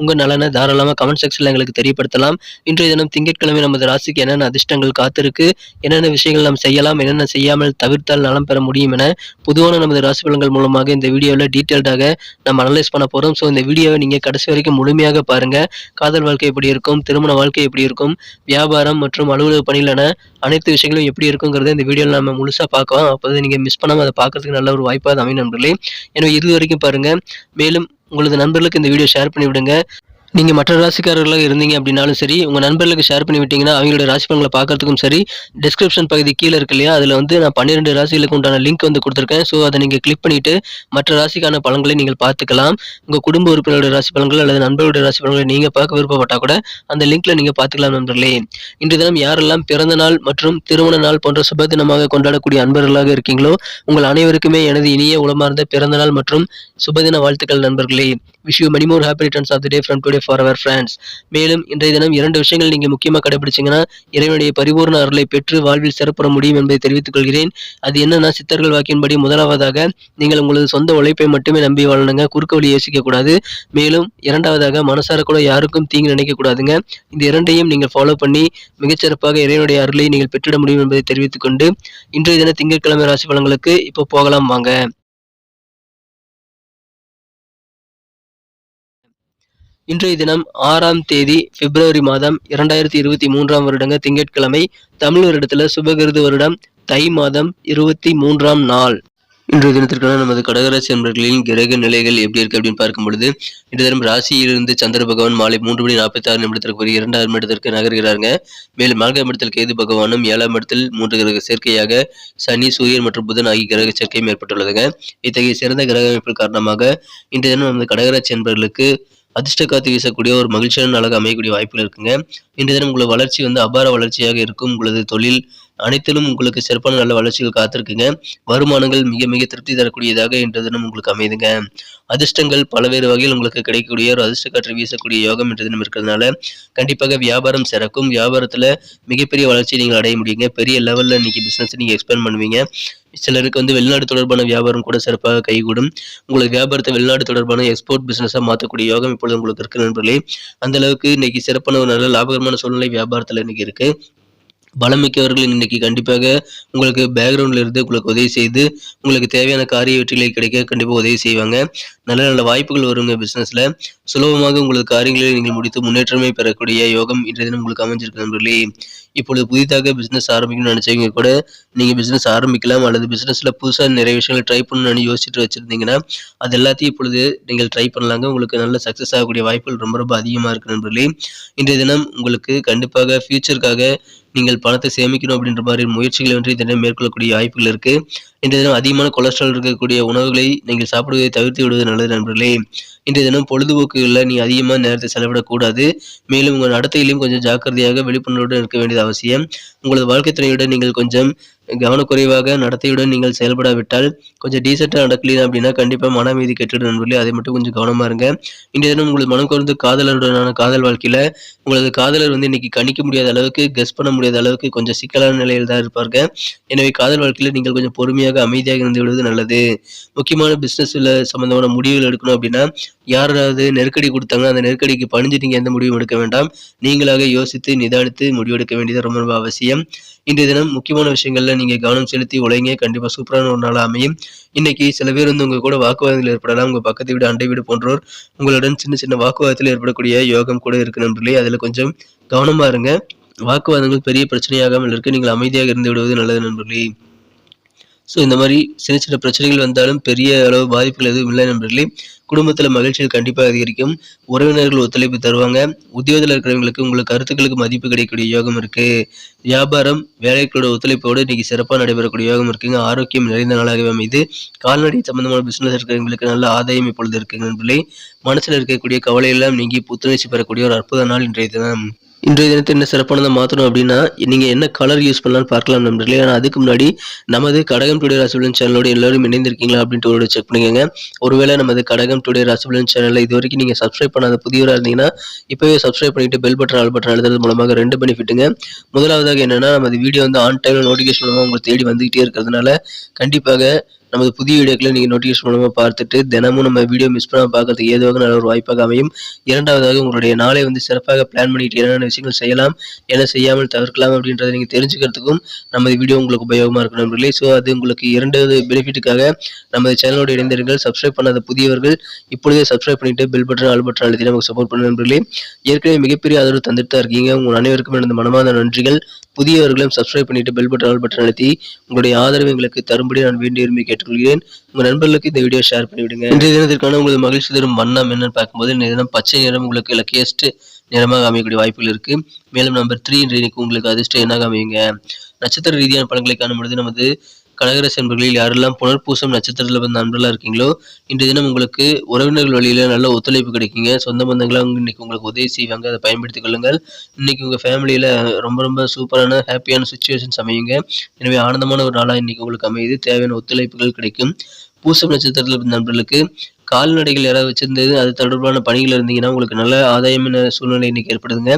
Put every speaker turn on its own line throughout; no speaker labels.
உங்கள் நலனை தாராளமாக கமெண்ட் செக்ஷனில் எங்களுக்கு தெரியப்படுத்தலாம். இன்றைய தினம் திங்கட்கிழமை நமது ராசிக்கு என்னென்ன அதிர்ஷ்டங்கள் காத்திருக்கு என்னென்ன விஷயங்கள் நாம் செய்யலாம் என்னென்ன செய்யாமல் தவிர்த்தால் நலம் பெற முடியும் என பொதுவான நமது ராசி பலன்கள் மூலமாக இந்த வீடியோவில் டீட்டெயில்டாக நம்ம அனலைஸ் பண்ண போகிறோம் ஸோ இந்த வீடியோவை நீங்கள் கடைசி வரைக்கும் முழுமையாக பாருங்கள் காதல் வாழ்க்கை எப்படி இருக்கும் திருமண வாழ்க்கை எப்படி இருக்கும் வியாபாரம் மற்றும் அலுவலக பணியிலான அனைத்து விஷயங்களும் எப்படி இருக்குங்கிறத இந்த வீடியோவில் நம்ம முழுசாக பார்க்கலாம். அப்போது நீங்கள் மிஸ் பண்ணாமல் அதை பார்க்கறதுக்கு நல்ல ஒரு வாய்ப்பாக அமையும் நண்பர்களே. எனவே இது வரைக்கும் பாருங்கள் மேலும் உங்களது நண்பர்களுக்கு இந்த வீடியோ ஷேர் பண்ணிவிடுங்க. நீங்கள் மற்ற ராசிக்காரர்களாக இருந்தீங்க அப்படின்னாலும் சரி உங்கள் நண்பர்களுக்கு ஷேர் பண்ணி விட்டீங்கன்னா அவங்களோட ராசி பலன்களை பார்க்கறதுக்கும் சரி டிஸ்கிரிப்ஷன் பகுதி கீழே இருக்கு இல்லையா? அதில் வந்து நான் பன்னிரெண்டு ராசிகளுக்கு உண்டான லிங்க் வந்து கொடுத்துருக்கேன். ஸோ அதை நீங்கள் கிளிக் பண்ணிவிட்டு மற்ற ராசிக்கான பலன்களை நீங்கள் பார்த்துக்கலாம். உங்கள் குடும்ப உறுப்பினரோட ராசி பலன்கள் அல்லது நண்பர்களுடைய ராசி பலன்களை நீங்கள் பார்க்க விருப்பப்பட்டால் கூட அந்த லிங்க்ல நீங்கள் பார்த்துக்கலாம் நண்பர்களே. இன்று தினம் யாரெல்லாம் பிறந்த நாள் மற்றும் திருமண நாள் போன்ற சுப தினமாக கொண்டாடக்கூடிய அன்பர்களாக இருக்கீங்களோ உங்கள் அனைவருக்குமே எனது இனிய உளமார்ந்த பிறந்த நாள் மற்றும் சுபதின வாழ்த்துக்கள் நண்பர்களே. Wish you many more happy of of the day from today for our friends மேலும் இன்றைய தினம் இரண்டு விஷயங்கள் நீங்கள் முக்கியமாக கடைபிடிச்சீங்கன்னா இறைவனுடைய பரிபூர்ண அருளை பெற்று வாழ்வில் சிறப்புற முடியும் என்பதை தெரிவித்துக் கொள்கிறேன். அது என்னன்னா சித்தர்கள் வாக்கின்படி முதலாவதாக நீங்கள் உங்களது சொந்த உழைப்பை மட்டுமே நம்பி வாழணுங்க. குறுக்க வழி யோசிக்க கூடாது மேலும் இரண்டாவதாக மனசார கூட யாருக்கும் தீங்கு நினைக்கக்கூடாதுங்க. இந்த இரண்டையும் நீங்கள் ஃபாலோ பண்ணி மிகச்சிறப்பாக இறைவனுடைய அருளை நீங்கள் பெற்றிட முடியும் என்பதை தெரிவித்துக் கொண்டு இன்றைய தின திங்கட்கிழமை ராசி பலன்களுக்கு இப்போ போகலாம் வாங்க. இன்றைய தினம் ஆறாம் தேதி பிப்ரவரி மாதம் இரண்டாயிரத்தி இருபத்தி மூன்றாம் வருடங்க திங்கட்கிழமை தமிழ் வருடத்துல சுபகிருது வருடம் தை மாதம் இருபத்தி மூன்றாம் நாள். இன்றைய தினத்திற்கான நமது கடகராசி நண்பர்களின் கிரக நிலைகள் எப்படி இருக்கு அப்படின்னு பார்க்கும் பொழுது இன்று தினம் ராசியிலிருந்து சந்திர பகவான் மாலை மூன்று மணி நாற்பத்தி ஆறு நிமிடத்திற்கு ஒரு இரண்டாம் இடத்திற்கு நகர்கிறாங்க மேலும் நான்காம் இடத்தில் கேது பகவானும் ஏழாம் இடத்தில் மூன்று கிரக சேர்க்கையாக சனி சூரியன் மற்றும் புதன் ஆகிய கிரக சேர்க்கையும் ஏற்பட்டுள்ளதுங்க. இத்தகைய சிறந்த கிரக அமைப்பு காரணமாக இன்றைய தினம் நமது கடகராசி நண்பர்களுக்கு அதிர்ஷ்ட காத்து வீசக்கூடிய ஒரு மகிழ்ச்சியான நாளாக அமையக்கூடிய வாய்ப்புகள் இருக்குங்க. இன்றைய தினம் உங்களோட வளர்ச்சி வந்து அபார வளர்ச்சியாக இருக்கும். உங்களது தொழில் அனைத்திலும் உங்களுக்கு சிறப்பான நல்ல வளர்ச்சிகள் காத்திருக்குங்க. வருமானங்கள் மிக மிக திருப்தி தரக்கூடியதாக இன்றைய தினம் உங்களுக்கு அமையுதுங்க அதிர்ஷ்டங்கள் பல்வேறு வகையில் உங்களுக்கு கிடைக்கக்கூடிய ஒரு அதிர்ஷ்ட காற்று வீசக்கூடிய யோகம் இன்றைய தினம் இருக்கிறதுனால கண்டிப்பாக வியாபாரம் சிறக்கும். வியாபாரத்தில் மிகப்பெரிய வளர்ச்சியை நீங்கள் அடைய முடியுங்க. பெரிய லெவலில் இன்னைக்கு பிசினஸ் நீங்கள் எக்ஸ்பேண்ட் பண்ணுவீங்க. சிலருக்கு வந்து வெளிநாடு தொடர்பான வியாபாரம் கூட சிறப்பாக கைகூடும். உங்களுக்கு வியாபாரத்தை வெளிநாடு தொடர்பான எக்ஸ்போர்ட் பிஸ்னஸாக மாற்றக்கூடிய யோகம் இப்பொழுது உங்களுக்கு இருக்கு நண்பர்களே. அந்த அளவுக்கு இன்னைக்கு சிறப்பான ஒரு நல்ல லாபகரமான சூழ்நிலை வியாபாரத்தில் இன்னைக்கு இருக்கு. பலமிக்கவர்கள் இன்னைக்கு கண்டிப்பாக உங்களுக்கு பேக்ரவுண்ட்ல இருந்து உங்களுக்கு உதவி செய்து உங்களுக்கு தேவையான காரிய வெற்றிகளை கிடைக்க கண்டிப்பாக உதவி செய்வாங்க. நல்ல நல்ல வாய்ப்புகள் வருங்க பிசினஸ்ல சுலபமாக உங்களுக்கு காரியங்களை நீங்கள் முடித்து முன்னேற்றமே பெறக்கூடிய யோகம் இன்றைய தினம் உங்களுக்கு அமைஞ்சிருக்கு நண்பர்களே. இப்பொழுது புதிதாக பிசினஸ் ஆரம்பிக்கணும்னு நினைச்சவங்க கூட நீங்க பிசினஸ் ஆரம்பிக்கலாம் அல்லது பிசினஸ்ல புதுசாக நிறைய விஷயங்கள் ட்ரை பண்ணணும்னு யோசிச்சுட்டு வச்சிருந்தீங்கன்னா அது எல்லாத்தையும் இப்பொழுது நீங்கள் ட்ரை பண்ணலாங்க. உங்களுக்கு நல்ல சக்சஸ் ஆகக்கூடிய வாய்ப்புகள் ரொம்ப ரொம்ப அதிகமாக இருக்கு நண்பர்களே. இன்றைய தினம் உங்களுக்கு கண்டிப்பாக ஃபியூச்சருக்காக நீங்கள் பணத்தை சேமிக்கணும் அப்படின்ற மாதிரி முயற்சிகளை வந்து தினம் மேற்கொள்ளக்கூடிய வாய்ப்புகள் இருக்கு. இன்றைய தினம் அதிகமான கொலஸ்ட்ரால் இருக்கக்கூடிய உணவுகளை நீங்கள் சாப்பிடுவதை தவிர்த்து விடுவது நல்லது நண்பர்களே. இன்றைய தினம் பொழுதுபோக்குகளில் நீ அதிகமாக நேரத்தை செலவிடக்கூடாது. மேலும் உங்கள் நடத்தையிலும் கொஞ்சம் ஜாக்கிரதையாக விழிப்புணர்வுடன் இருக்க வேண்டியது அவசியம். உங்களது வாழ்க்கை துணையுடன் நீங்கள் கொஞ்சம் கவனக்குறைவாக நடத்தையுடன் நீங்கள் செயல்படாவிட்டால் கொஞ்சம் டீசெண்டாக நடக்கலீங்க அப்படின்னா கண்டிப்பாக மன அமைதி கெட்டுடும் நண்பர்களே. அதை மட்டும் கொஞ்சம் கவனமாக இருங்க. இன்றைய தினம் உங்களது மனம் குறைந்து காதலருடனான காதல் வாழ்க்கையில் உங்களது காதலர் வந்து இன்னைக்கு கணிக்க முடியாத அளவுக்கு கெஸ் பண்ண முடியாத அளவுக்கு கொஞ்சம் சிக்கலான நிலையில் தான் இருப்பாங்க எனவே காதல் வாழ்க்கையில் நீங்கள் கொஞ்சம் பொறுமையாக அமைதியாக இருந்து விடுவது நல்லது. முக்கியமான பிஸ்னஸில் சம்மந்தமான முடிவுகள் எடுக்கணும் அப்படின்னா யாராவது நெருக்கடி கொடுத்தாங்க அந்த நெருக்கடிக்கு பணிஞ்சு நீங்கள் எந்த முடிவும் எடுக்க வேண்டாம். நீங்களாக யோசித்து நிதானித்து முடிவெடுக்க வேண்டியது ரொம்ப ரொம்ப அவசியம். இன்றைய தினம் முக்கியமான விஷயங்கள்ல நீங்க கவனம் செலுத்தி உழைங்க கண்டிப்பா சூப்பரான ஒரு நாள் அமையும். இன்னைக்கு சில பேர் வந்து உங்க கூட வாக்குவாதங்கள் ஏற்படலாம். உங்க பக்கத்து வீடு அண்டை வீடு போன்றோர் உங்களுடன் சின்ன சின்ன வாக்குவாதத்தில் ஏற்படக்கூடிய யோகம் கூட இருக்கு நண்பர்களே. அதுல கொஞ்சம் கவனமா இருங்க. வாக்குவாதங்கள் பெரிய பிரச்சனையாகாமல் இருக்கு நீங்கள் அமைதியாக இருந்து விடுவது நல்லது நண்பர்களே. ஸோ இந்த மாதிரி சின்ன சின்ன பிரச்சனைகள் வந்தாலும் பெரிய அளவு பாதிப்புகள் எதுவும் இல்லை நண்பர்களே. குடும்பத்தில் மகிழ்ச்சிகள் கண்டிப்பாக அதிகரிக்கும். உறவினர்கள் ஒத்துழைப்பு தருவாங்க. உத்தியோகத்தில் இருக்கிறவங்களுக்கு உங்களுக்கு கருத்துக்களுக்கு மதிப்பு கிடைக்கக்கூடிய யோகம் இருக்கு. வியாபாரம் வேலைகளோட ஒத்துழைப்போடு இன்றைக்கி சிறப்பாக நடைபெறக்கூடிய யோகம் இருக்குங்க. ஆரோக்கியம் நிறைந்த நாளாகவே அமைது கால்நடை சம்பந்தமான பிஸ்னஸ் இருக்கிறவங்களுக்கு நல்ல ஆதாயம் இப்பொழுது இருக்குங்க நண்பர்களே. மனசில் இருக்கக்கூடிய கவலையெல்லாம் நீங்கி புத்துணர்ச்சி பெறக்கூடிய ஒரு அற்புத நாள் இன்றைய தினம். இன்றைய தினத்தை என்ன சிறப்பானதை மாற்றணும் அப்படின்னா நீங்கள் என்ன கலர் யூஸ் பண்ணலாம்னு பார்க்கலாம் நண்பர்களே ஆனால் அதுக்கு முன்னாடி நமது கடகம் டுடே ராசிபலன் சேனலோட எல்லாரும் இணைந்திருக்கீங்களா அப்படின்ட்டு ஒரு செக் பண்ணிக்கோங்க. ஒருவேளை நமது கடகம் டுடே ராசிபலன் சேனலில் இது வரைக்கும் நீங்கள் சப்ஸ்கிரைப் பண்ணாத புதியவராக இருந்தீங்கன்னா இப்போவே சப்ஸ்கிரைப் பண்ணிட்டு பெல் பட்டன் ஆல் பட்டன் அழுத்துறது மூலமாக ரெண்டு பெனிஃபிட்டுங்க முதலாவதாக என்னன்னா நமது வீடியோ வந்து ஆன் டைமில் நோட்டிஃபிகேஷன் மூலமாக உங்களுக்கு தேடி வந்துகிட்டே இருக்கிறதுனால கண்டிப்பாக நமது புதிய வீடியோக்களை நீங்கள் நோட்டிஃபிகேஷன் மூலமாக பார்த்துட்டு தினமும் நம்ம வீடியோ மிஸ் பண்ணாமல் பார்க்கறதுக்கு ஏதுவாக நல்ல ஒரு வாய்ப்பாக அமையும்? இரண்டாவதாக உங்களுடைய நாளை வந்து சிறப்பாக பிளான் பண்ணிட்டு என்னென்ன விஷயங்கள் செய்யலாம் என்ன செய்யாமல் தவிர்க்கலாம் அப்படின்றத நீங்கள் தெரிஞ்சுக்கிறதுக்கும் நமது வீடியோ உங்களுக்கு உபயோகமாக இருக்கும் நண்பர்களே. ஸோ அது உங்களுக்கு இரண்டாவது பெனிஃபிட்டுக்காக நமது சேனலோட இணைந்தீர்கள் சப்ஸ்கிரைப் பண்ணாத புதியவர்கள் இப்பொழுதே சப்ஸ்கிரைப் பண்ணிட்டு பெல் பட்டன் ஆல் பட்டன் அழுத்தி நமக்கு சப்போர்ட் பண்ண நண்பர்களே. ஏற்கனவே மிகப்பெரிய ஆதரவு தந்துட்டு தான் இருக்கீங்க. உங்கள் அனைவருக்கும் எனது மனமார்ந்த நன்றிகள். புதியவர்களும் சப்ஸ்கிரைப் பண்ணிட்டு பெல் பட்டன் ஆல் பட்டன் அழுத்தி உங்களுடைய ஆதரவு எங்களுக்கு தரும்படி நான் வேண்டிய உரிமை கேட்டுக்கொள்கிறேன். உங்க நண்பர்களுக்கு இந்த வீடியோ ஷேர் பண்ணிவிடுங்க. இன்றைய தினத்திற்கான உங்களது மகிழ்ச்சி தரும் வண்ணம் என்னன்னு பார்க்கும்போது இன்றைய தினம் பச்சை நிறம் உங்களுக்கு லக்கியஸ்ட் நிறமாக அமையக்கூடிய வாய்ப்புகள் இருக்கு. மேலும் நம்பர் த்ரீ இன்றைக்கு உங்களுக்கு அதிர்ஷ்டம் என்னாக அமையுங்க. நட்சத்திர ரீதியான பலன்களை காணும் பொழுது நமது கடகரசு என்பர்களில் யாரெல்லாம் புனர்பூசம் நட்சத்திரத்தில் வந்த நண்பர்களாக இருக்கீங்களோ இன்றைய தினம் உங்களுக்கு உறவினர்கள் வழியில் நல்ல ஒத்துழைப்பு கிடைக்குங்க. சொந்த பந்தங்களாக இன்னைக்கு உங்களுக்கு உதவி செய்வாங்க. அதை பயன்படுத்திக் கொள்ளுங்கள். இன்னைக்கு உங்கள் ஃபேமிலியில் ரொம்ப ரொம்ப சூப்பரான ஹாப்பியான சுச்சுவேஷன்ஸ் அமையுங்க எனவே ஆனந்தமான ஒரு நாளாக இன்னைக்கு உங்களுக்கு அமையுது. தேவையான ஒத்துழைப்புகள் கிடைக்கும். பூசம் நட்சத்திரத்தில் இருந்த நண்பர்களுக்கு கால்நடைகள் யாராவது வச்சிருந்தது அது தொடர்பான பணிகள் இருந்தீங்கன்னா உங்களுக்கு நல்ல ஆதாயமான சூழ்நிலை இன்னைக்கு ஏற்படுதுங்க.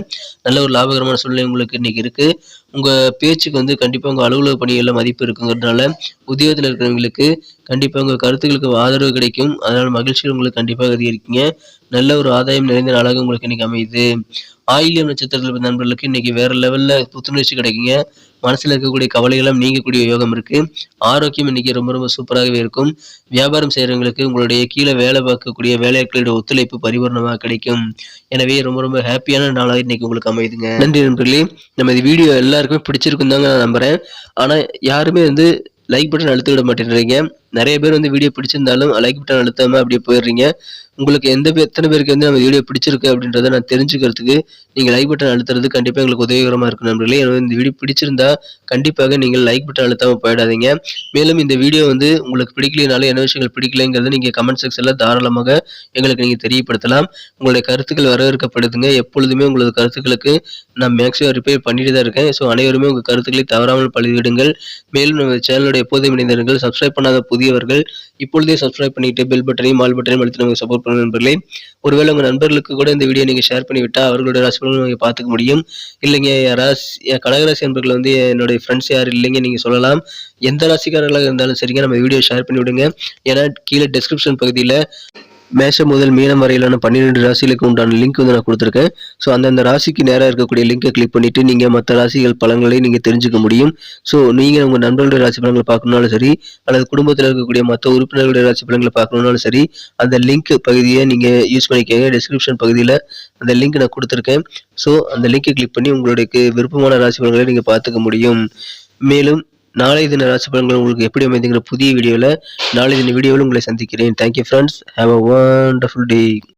நல்ல ஒரு லாபகரமான சூழ்நிலை உங்களுக்கு இன்னைக்கு இருக்கு. உங்கள் பேச்சுக்கு வந்து கண்டிப்பாக உங்கள் அலுவலக பணிகளில் மதிப்பு இருக்குங்கிறதுனால உத்தியோகத்தில் இருக்கிறவங்களுக்கு கண்டிப்பாக உங்கள் கருத்துக்களுக்கு ஆதரவு கிடைக்கும். அதனால் மகிழ்ச்சி உங்களுக்கு கண்டிப்பாக அதிகரிக்குங்க நல்ல ஒரு ஆதாயம் நிறைந்த நாளாக உங்களுக்கு இன்னைக்கு அமையுது. ஆயிலியம் நட்சத்திரத்தில் நண்பர்களுக்கு இன்னைக்கு வேற லெவலில் புத்துணர்ச்சி கிடைக்குங்க. மனசில் இருக்கக்கூடிய கவலைகளும் நீங்கக்கூடிய யோகம் இருக்கு. ஆரோக்கியம் இன்னைக்கு ரொம்ப ரொம்ப சூப்பராகவே இருக்கும். வியாபாரம் செய்கிறவங்களுக்கு உங்களுடைய கீழே வேலை பார்க்கக்கூடிய வேலையாட்களுடைய ஒத்துழைப்பு பரிபூர்ணமாக கிடைக்கும். எனவே ரொம்ப ரொம்ப ஹாப்பியான நாளாக இன்னைக்கு உங்களுக்கு அமையுதுங்க. நன்றி நண்பர்களே. நம்ம இந்த வீடியோ எல்லாம் பிடிச்சிருக்கும் தாங்க நான் நம்புறேன். ஆனா யாருமே வந்து லைக் பட்டன் அழுத்த விட மாட்டேன்றீங்க. நிறைய பேர் வந்து வீடியோ பிடிச்சிருந்தாலும் லைக் பட்டன் அழுத்தாம அப்படியே போயிடுறீங்க. உங்களுக்கு எந்த பேர் எத்தனை பேருக்கு வந்து நம்ம வீடியோ பிடிச்சிருக்கு அப்படின்றத நான் தெரிஞ்சுக்கிறதுக்கு நீங்கள் லைக் பட்டன் அழுத்துறது கண்டிப்பாக எங்களுக்கு உதவிகரமாக இருக்கும் நண்பர்களே. எனவே இந்த வீடியோ பிடிச்சிருந்தா கண்டிப்பாக நீங்கள் லைக் பட்டன் அழுத்தாமல் போயிடாதீங்க. மேலும் இந்த வீடியோ வந்து உங்களுக்கு பிடிக்கலைனாலும் என்ன விஷயங்கள் பிடிக்கலைங்கிறத நீங்கள் கமெண்ட் செக்ஷனில் தாராளமாக எங்களுக்கு நீங்கள் தெரியப்படுத்தலாம். உங்களுடைய கருத்துக்கள் வரவேற்கப்படுதுங்க. எப்பொழுதுமே உங்களது கருத்துக்களுக்கு நான் மேக்ஸிமம் ரிப்பேர் பண்ணிட்டு தான் இருக்கேன். ஸோ அனைவருமே உங்கள் கருத்துக்களை தவறாமல் பழிவிடுங்கள் மேலும் நம்ம சேனலுடைய எப்போதும் இணைந்தவர்கள் சப்ஸ்கிரைப் பண்ணாத புதியவர்கள் இப்பொழுதே சப்ஸ்கிரைப் பண்ணிட்டு பெல் பட்டனையும் மால் பட்டனையும் அழுத்தி நமக்கு சப்போர்ட் பண்ண நண்பர்களே. ஒருவேளை உங்கள் நண்பர்களுக்கு கூட இந்த வீடியோ நீங்கள் ஷேர் பண்ணிவிட்டால் அவர்களுடைய ராசி நீங்கள் பார்த்துக்க முடியும். இல்லைங்க ராசி கடகராசி நண்பர்கள் வந்து என்னுடைய ஃப்ரெண்ட்ஸ் யார் இல்லைங்க நீங்கள் சொல்லலாம். எந்த ராசிக்காரர்களாக இருந்தாலும் சரிங்க நம்ம வீடியோ ஷேர் பண்ணி விடுங்க ஏன்னா கீழே டிஸ்கிரிப்ஷன் பகுதியில் மேஷம் முதல் மீனம் வரையிலான பன்னிரெண்டு ராசிகளுக்கு உண்டான லிங்க் வந்து நான் கொடுத்துருக்கேன். ஸோ அந்தந்த ராசிக்கு நேராக இருக்கக்கூடிய லிங்கை கிளிக் பண்ணிட்டு நீங்கள் மற்ற ராசிகள் பலன்களை நீங்கள் தெரிஞ்சுக்க முடியும். ஸோ நீங்கள் உங்கள் நண்பர்களுடைய ராசி பலன்களை பார்க்கணுனாலும் சரி அல்லது குடும்பத்தில் இருக்கக்கூடிய மற்ற உறுப்பினர்களுடைய ராசி பலன்களை பார்க்கணுனாலும் சரி அந்த லிங்க் பகுதியை நீங்கள் யூஸ் பண்ணிக்கோங்க. டிஸ்கிரிப்ஷன் பகுதியில் அந்த லிங்க் நான் கொடுத்துருக்கேன். ஸோ அந்த லிங்கை கிளிக் பண்ணி உங்களுடைய விருப்பமான ராசி பலன்களை நீங்கள் பார்த்துக்க முடியும். மேலும் நாளை தின ராசி பலன்கள் உங்களுக்கு எப்படி அமைந்துங்கிற புதிய வீடியோவில் நாளைய தின வீடியோவில் உங்களை சந்திக்கிறேன். Thank you friends have a wonderful day